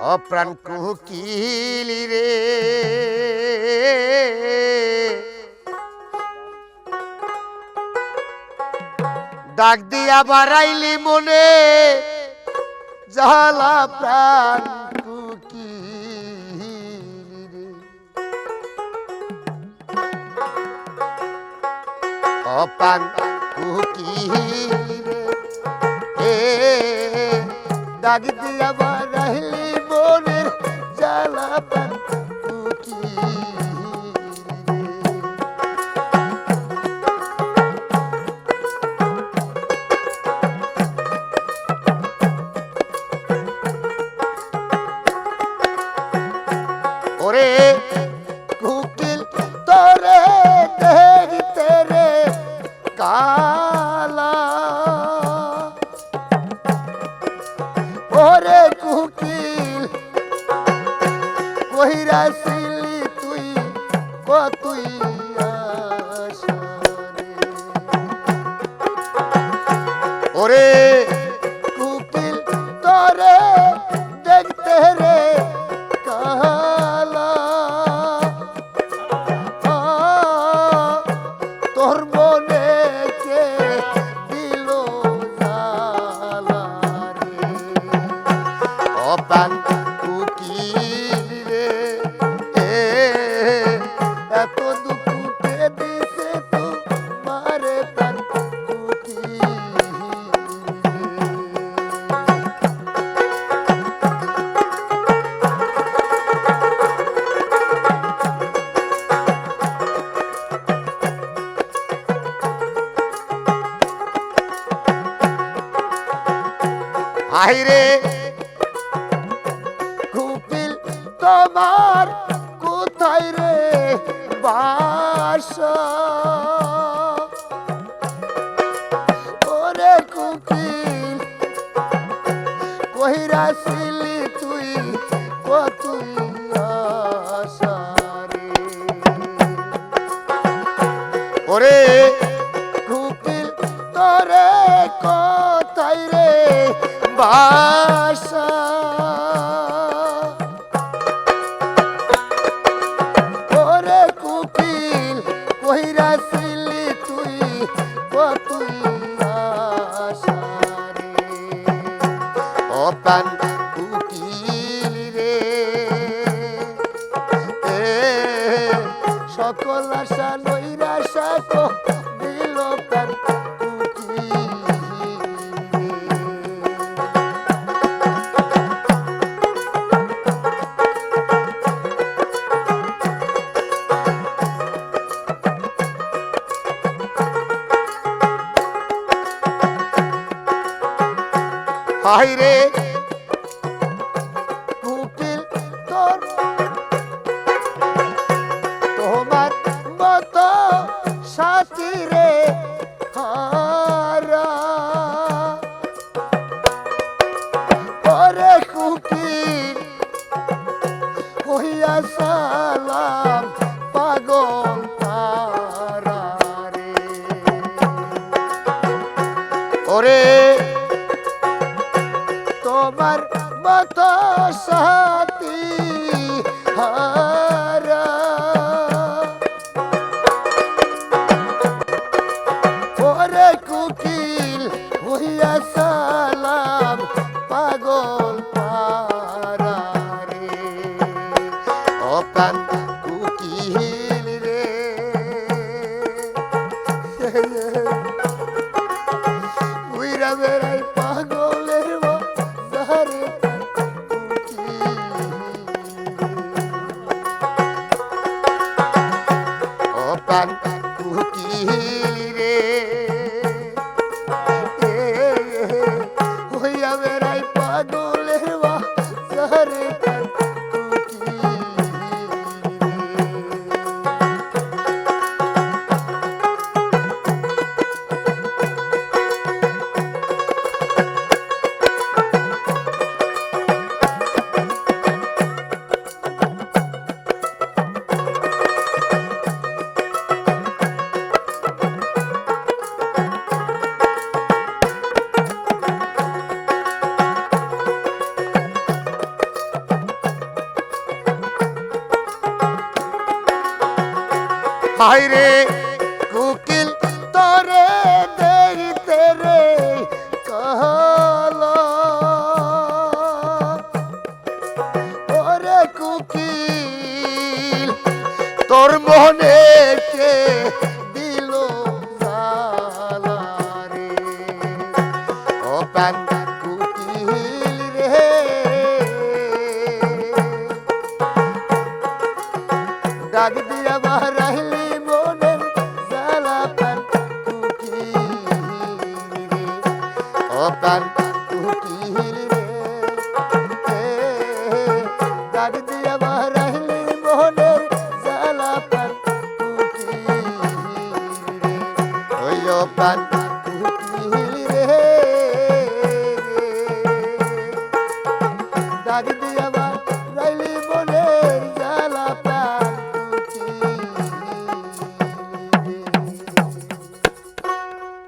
অপ্রাণ কুকিলি রে। ডাক দিয়া বাড়াইলি মনে জালা প্রাণ অপান কুকিলি রে। এ, ডাক দিয়া বাড়াইলি ওরে কহিরা সিলি তুই কতুই ওরে হাইরে কুপিল তোমার কোথায় রে বাস? ওরে কুপিল কহিরা বাসা ওরে কুকিল কহিরা ছিলি তুই কতুই আশা অপান কুকিল রে। সকল আশা নৈরাশা কো দিল প্রাণ হাই রে কুকিল তোর। তোমার মত সাথী রে হারা। ওরে কুকিল হইয়া সালাম পাগল তারা রে। ওরে তোমার মত সাথী হারা। ওরে কুকিল হইয়া সালাম পাগল পারা রে। হাইরে কুকিল তরে দেইতে রে কালা ওরে কুকিল, তোর মনে দিল জ্বালা রে? ও রে। ডাক দিয়া বাহারাইলি মনের প্রাণ কুকিল রে। ডাক দিয়া বাহারাইলি মনের জ্বালা প্রাণ কুকিল রে। ওই প্রাণ কুকিল রে। ডাক দিয়া